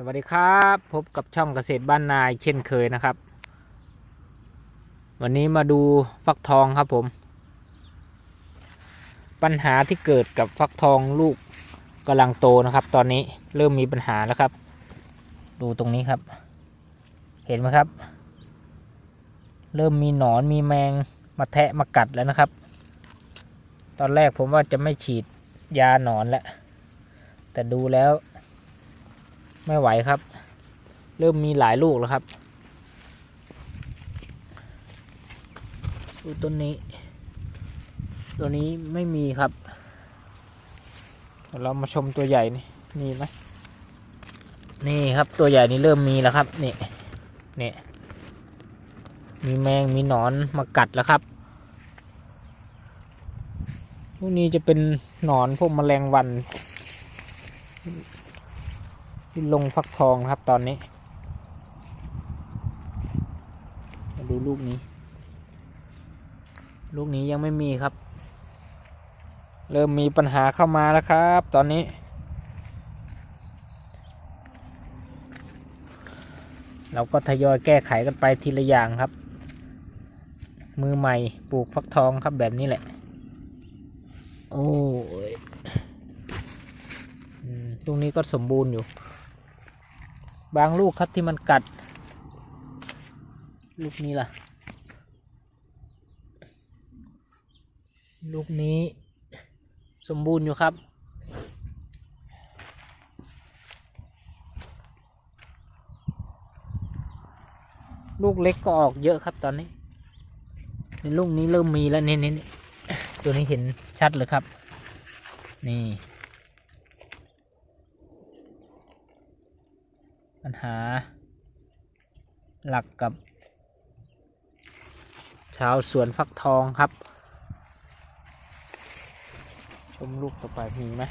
สวัสดีครับ พบกับช่องเกษตรบ้านนายเช่นเคยนะครับ วันนี้มาดูฟักทองครับผม ปัญหาที่เกิดกับฟักทองลูกกำลังโตนะครับ ตอนนี้เริ่มมีปัญหาแล้วครับ ดูตรงนี้ครับ เห็นไหมครับ เริ่มมีหนอนมีแมงมาแทะมากัดแล้วนะครับ ตอนแรกผมว่าจะไม่ฉีดยาหนอนแล้วแต่ดูแล้ว ไม่ไหวครับ เริ่มมีหลายลูกแล้วครับดูต้นนี้ ตัวนี้ไม่มีครับ เรามาชมตัวใหญ่นี่มีไหมนี่ครับ ตัวใหญ่นี่เริ่มมีแล้วครับ นี่นี่มีแมงมีหนอนมากัดแล้วครับพวกนี้จะเป็นหนอนพวกแมลงวัน ที่ลงฟักทองครับตอนนี้ มาดูลูกนี้ ลูกนี้ยังไม่มีครับ เริ่มมีปัญหาเข้ามาแล้วครับ ตอนนี้ เราก็ทยอยแก้ไขกันไปทีละอย่างครับ มือใหม่ปลูกฟักทองครับแบบนี้แหละ โอ้ยตรงนี้ก็สมบูรณ์อยู่ บางลูกครับที่มันกัด ลูกนี้ล่ะ ลูกนี้สมบูรณ์อยู่ครับ ลูกเล็กก็ออกเยอะครับตอนนี้ในลูกนี้เริ่มมีแล้วนี่นี่นี่ตัวนี้เห็นชัดเลยครับ นี่ ปัญหา หลักกับ ชาวสวนฟักทองครับ ชมลูกต่อไปมีไหม